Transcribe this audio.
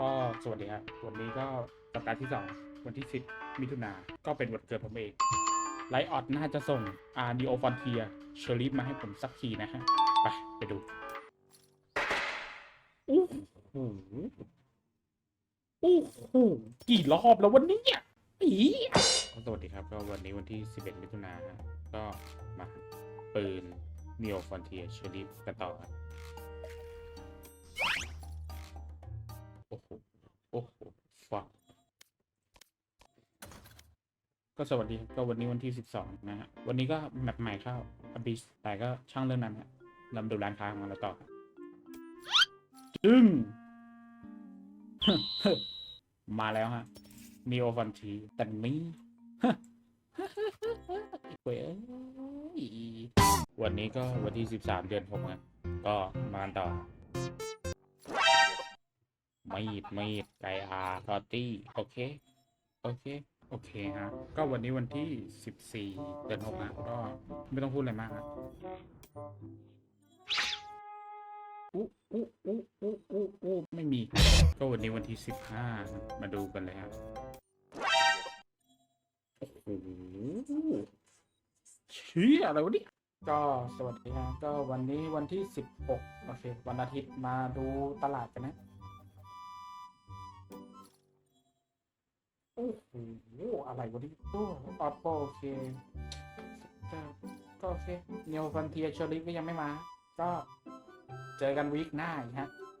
ก็สวัสดีครับ วันนี้ก็สัปดาห์ที่สองวันที่สิบมิถุนาก็เป็นวันเกิดผมเองไลออดน่าจะส่งอาร์ดีโอฟอนเทียเชอรี่มาให้ผมสักทีนะฮะ ไป ไปดูโอ้หโอ้โหกี่รอบแล้ววันนี้อะอีก็สวัสดีครับ ก็วันนี้วันที่ 11 มิถุนาฮะก็มาปืน Neo Frontier c h e r i f กันต่อครับ ก็สวัสดีก็วันนี้วันที่ 12 นะฮะ วันนี้ก็แมปใหม่เข้า Abyss แต่ก็ช่างเรื่องนั้นฮะเรามาดูร้านค้าของเราต่อจึงมาแล้วฮะ Neo Frontier แต่นี้เว้ยวันนี้ก็วันที่ 13 เดือน6นะก็มาต่อไม่ดไม่ดไกอาร์ทอตี้ โอเค โอเค โอเคฮะ ก็วันนี้วันที่ 14 เดือน6นะก็ไม่ต้องพูดอะไรมากฮะอุ๊อุ๊อุ๊อุ๊อุ๊อุ๊ไม่มี ก็วันนี้วันที่ 15 มาดูกันเลยครับโอ้โหเชี่ยอะไรวะเนี่ยก็สวัสดีครับก็วันนี้วันที่ 16โอเควันอาทิตย์มาดูตลาดกันนะ โอ้โหอะไรวะเนี่ยโอ้ออปโปโอเคก็ก็โอเคเนวฟันเทียเชอริฟก็ยังไม่มา ก็เจอกันวีคหน้าฮะ